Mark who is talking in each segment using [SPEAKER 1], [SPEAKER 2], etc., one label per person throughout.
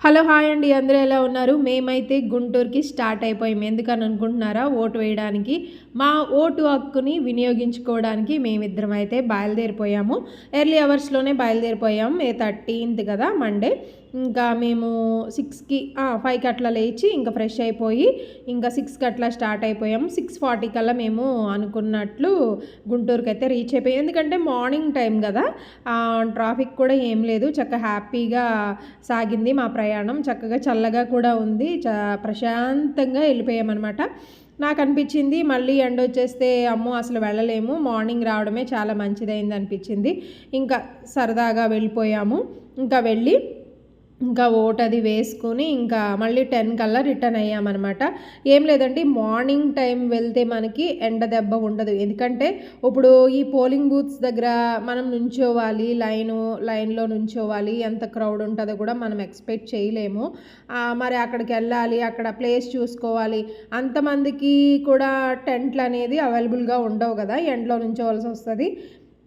[SPEAKER 1] Hello hi అండి అందరూ ఎలా ఉన్నారు? మేమైతే గుంటూరుకి స్టార్ట్ అయిపోయాం. ఎందుకని అనుకుంటున్నారా? ఓటు వేయడానికి మా ఓటు హక్కుని వినియోగించుకోవడానికి మేమిద్దరం అయితే బయలుదేరిపోయాము. ఎర్లీ అవర్స్లోనే బయలుదేరిపోయాము మే థర్టీన్త్ కదా మండే. ఇంకా మేము సిక్స్కి ఫైవ్కి అట్లా లేచి ఇంకా ఫ్రెష్ అయిపోయి ఇంకా సిక్స్కి అట్లా స్టార్ట్ అయిపోయాము సిక్స్ ఫార్టీ కల్లా మేము అనుకున్నట్లు గుంటూరుకి అయితే రీచ్ అయిపోయాం. ఎందుకంటే మార్నింగ్ టైం కదా. ట్రాఫిక్ కూడా ఏం లేదు. చక్కగా హ్యాపీగా సాగింది మా ప్రయాణం. చక్కగా చల్లగా కూడా ఉంది. చ ప్రశాంతంగా వెళ్ళిపోయామన్నమాట నాకు అనిపించింది మళ్ళీ ఎండ వచ్చేస్తే అమ్మో అసలు వెళ్ళలేము. మార్నింగ్ రావడమే చాలా మంచిదైంది అనిపించింది. ఇంకా సరదాగా వెళ్ళిపోయాము. ఇంకా వెళ్ళి ఇంకా ఓట్ అది వేసుకుని ఇంకా మళ్ళీ టెన్ కల్లా రిటర్న్ అయ్యామన్నమాట. ఏం లేదండి మార్నింగ్ టైం వెళ్తే మనకి ఎండ దెబ్బ ఉండదు. ఎందుకంటే ఇప్పుడు ఈ పోలింగ్ బూత్స్ దగ్గర మనం నుంచోవాలి లైను లైన్లో నుంచోవాలి ఎంత క్రౌడ్ ఉంటుందో కూడా మనం ఎక్స్పెక్ట్ చేయలేము. మరి అక్కడికి వెళ్ళాలి అక్కడ ప్లేస్ చూసుకోవాలి. అంతమందికి కూడా టెంట్లు అనేది అవైలబుల్గా ఉండవు కదా ఎండలో నుంచోవాల్సి వస్తుంది.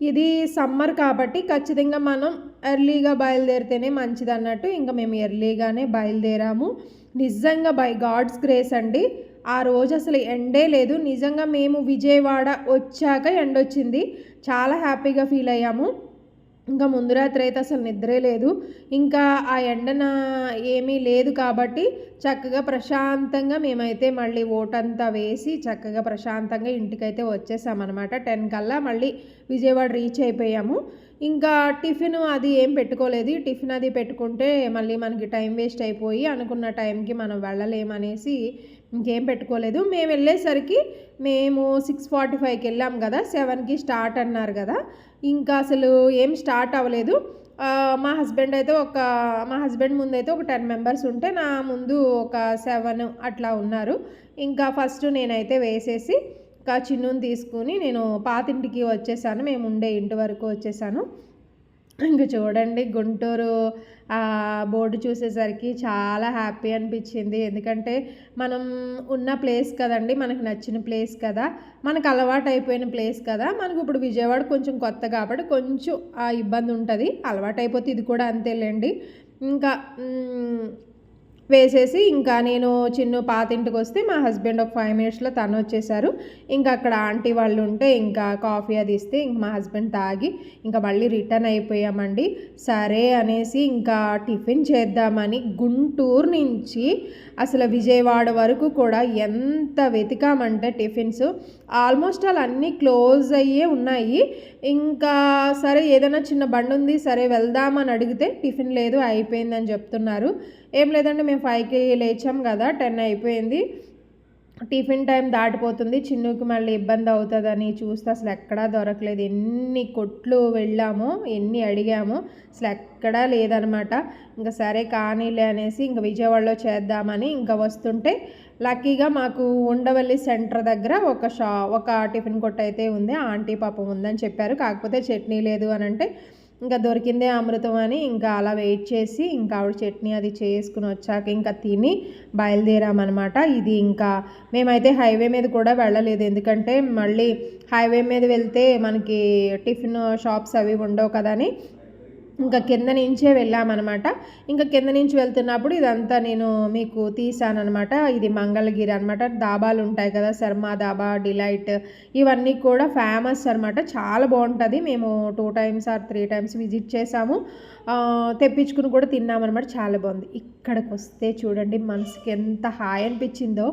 [SPEAKER 1] ఇది సమ్మర్ కాబట్టి ఖచ్చితంగా మనం ఎర్లీగా బయలుదేరితేనే మంచిది అన్నట్టు ఇంకా మేము ఎర్లీగానే బయలుదేరాము. నిజంగా బై గాడ్స్ గ్రేస్ అండి. ఆ రోజు అసలు ఎండే లేదు. నిజంగా మేము విజయవాడ వచ్చాక ఎండొచ్చింది. చాలా హ్యాపీగా ఫీల్ అయ్యాము. ఇంకా ముందు రాత్రి అయితే అసలు నిద్రే లేదు. ఇంకా ఆ ఎండన ఏమీ లేదు కాబట్టి చక్కగా ప్రశాంతంగా మేమైతే మళ్ళీ ఓటంతా వేసి చక్కగా ప్రశాంతంగా ఇంటికైతే వచ్చేసామన్నమాట. టెన్ కల్లా మళ్ళీ విజయవాడ రీచ్ అయిపోయాము. ఇంకా టిఫిన్ అది ఏం పెట్టుకోలేదు. టిఫిన్ అది పెట్టుకుంటే మళ్ళీ మనకి టైం వేస్ట్ అయిపోయి అనుకున్న టైంకి మనం వెళ్ళలేమనేసి ఇంకేం పెట్టుకోలేదు. మేము వెళ్ళేసరికి మేము సిక్స్ ఫార్టీ ఫైవ్కి వెళ్ళాం కదా సెవెన్కి స్టార్ట్ అన్నారు కదా. ఇంకా అసలు ఏం స్టార్ట్ అవ్వలేదు. మా హస్బెండ్ అయితే ఒక మా హస్బెండ్ ముందు అయితే ఒక టెన్ మెంబర్స్ ఉంటే నా ముందు ఒక సెవెన్ అట్లా ఉన్నారు. ఇంకా ఫస్ట్ నేనైతే వేసేసి ఇంకా చిన్నుని తీసుకుని నేను పాతింటికి వచ్చేసాను. మేము ఉండే ఇంటి వరకు వచ్చేసాను. ఇంక చూడండి గుంటూరు బోర్డు చూసేసరికి చాలా హ్యాపీ అనిపించింది. ఎందుకంటే మనం ఉన్న ప్లేస్ కదండి మనకు నచ్చిన ప్లేస్ కదా మనకు అలవాటు అయిపోయిన ప్లేస్ కదా. మనకు ఇప్పుడు విజయవాడ కొంచెం కొత్త కాబట్టి కొంచెం ఇబ్బంది ఉంటుంది. అలవాటు అయిపోతే ఇది కూడా అంతేలేండి. ఇంకా వేసేసి ఇంకా నేను చిన్న పాతింటికి వస్తే మా హస్బెండ్ ఒక ఫైవ్ మినిట్స్లో తను వచ్చేసారు. ఇంకా అక్కడ ఆంటీ వాళ్ళు ఉంటే ఇంకా కాఫీ అది ఇస్తే ఇంక మా హస్బెండ్ తాగి ఇంకా మళ్ళీ రిటర్న్ అయిపోయామండి. సరే అనేసి ఇంకా టిఫిన్ చేద్దామని గుంటూరు నుంచి అసలు విజయవాడ వరకు కూడా ఎంత వెతికామంటే టిఫిన్స్. ఆల్మోస్ట్ ఆల్ అన్నీ క్లోజ్ అయ్యే ఉన్నాయి. ఇంకా సరే ఏదైనా చిన్న బండి ఉంది సరే వెళ్దామని అడిగితే టిఫిన్ లేదు అయిపోయిందని చెప్తున్నారు. ఏం లేదండి మేము ఫైవ్కి లేచాం కదా టెన్ అయిపోయింది. టిఫిన్ టైం దాటిపోతుంది. చిన్నుకి మళ్ళీ ఇబ్బంది అవుతుందని చూస్తే అసలు ఎక్కడా దొరకలేదు. ఎన్ని కొట్లు వెళ్ళాము ఎన్ని అడిగాము అసలు ఎక్కడా లేదనమాట. ఇంకా సరే కానీలే అనేసి ఇంకా విజయవాడలో చేద్దామని ఇంకా వస్తుంటే లక్కీగా మాకు ఉండవల్లి సెంటర్ దగ్గర ఒక షా ఒక టిఫిన్ కొట్టు అయితే ఉంది. ఆంటీ పాపం ఉందని చెప్పారు. కాకపోతే చట్నీ లేదు అని అంటే ఇంకా దొరికిందే అమృతం అని ఇంకా అలా వెయిట్ చేసి ఇంకా ఆవిడ చట్నీ అది చేసుకుని వచ్చాక ఇంకా తిని బయలుదేరామన్నమాట. ఇది ఇంకా మేమైతే హైవే మీద కూడా వెళ్ళలేదు. ఎందుకంటే మళ్ళీ హైవే మీద వెళ్తే మనకి టిఫిన్ షాప్స్ అవి ఉండవు కదా అని ఇంకా కింద నుంచే వెళ్ళామన్నమాట. ఇంకా కింద నుంచి వెళ్తున్నప్పుడు ఇదంతా నేను మీకు తీసానమాట ఇది మంగళగిరి అనమాట దాబాలు ఉంటాయి కదా శర్మ దాబా డిలైట్ ఇవన్నీ కూడా ఫేమస్ అనమాట చాలా బాగుంటుంది. మేము two times or three times visit చేసాము. తెప్పించుకుని కూడా తిన్నామన్నమాట. చాలా బాగుంది. ఇక్కడికి వస్తే చూడండి మనసుకి ఎంత హాయ్ అనిపించిందో.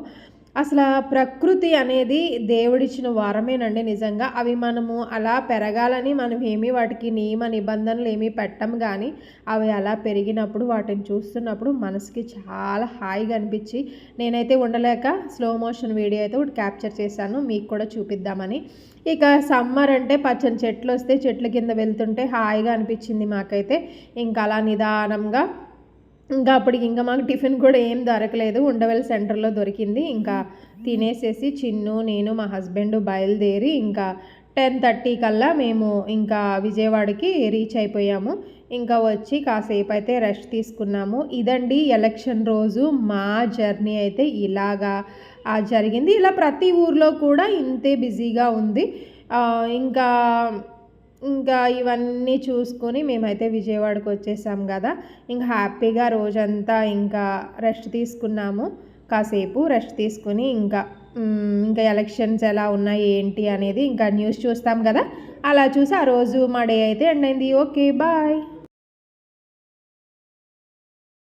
[SPEAKER 1] అసలు ప్రకృతి అనేది దేవుడిచ్చిన వరమేనండి నిజంగా. అవి మనము అలా పెరగాలని మనం ఏమీ వాటికి నియమ నిబంధనలు ఏమీ పెట్టం కానీ అవి అలా పెరిగినప్పుడు వాటిని చూస్తున్నప్పుడు మనసుకి చాలా హాయిగా అనిపించి నేనైతే ఉండలేక స్లో మోషన్ వీడియో అయితే ఒకటి క్యాప్చర్ చేశాను. మీకు కూడా చూపిద్దామని. ఇక సమ్మర్ అంటే పచ్చని చెట్లు వస్తే చెట్ల కింద వెళ్తుంటే హాయిగా అనిపించింది మాకైతే. ఇంకా అలా నిదానంగా ఇంకా అప్పటికి ఇంకా మాకు టిఫిన్ కూడా ఏం దొరకలేదు. ఉండవల్లి సెంటర్లో దొరికింది. ఇంకా తినేసేసి చిన్ను నేను మా హస్బెండ్ బయలుదేరి ఇంకా టెన్ థర్టీ కల్లా మేము ఇంకా విజయవాడకి రీచ్ అయిపోయాము. ఇంకా వచ్చి కాసేపు అయితే రెస్ట్ తీసుకున్నాము. ఇదండి ఎలక్షన్ రోజు. మా జర్నీ అయితే ఇలాగా జరిగింది. ఇలా ప్రతి ఊర్లో కూడా ఇంతే బిజీగా ఉంది. ఇంకా ఇంకా ఇవన్నీ చూసుకొని మేమైతే విజయవాడకు వచ్చేసాం కదా. ఇంకా హ్యాపీగా రోజంతా ఇంకా రెస్ట్ తీసుకున్నాము. కాసేపు రెస్ట్ తీసుకుని ఇంకా ఇంకా ఎలక్షన్స్ ఎలా ఉన్నాయి ఏంటి అనేది ఇంకా న్యూస్ చూస్తాం కదా. అలా చూసి ఆ రోజు మా డే అయితే ఎండ్ అయింది. Okay bye.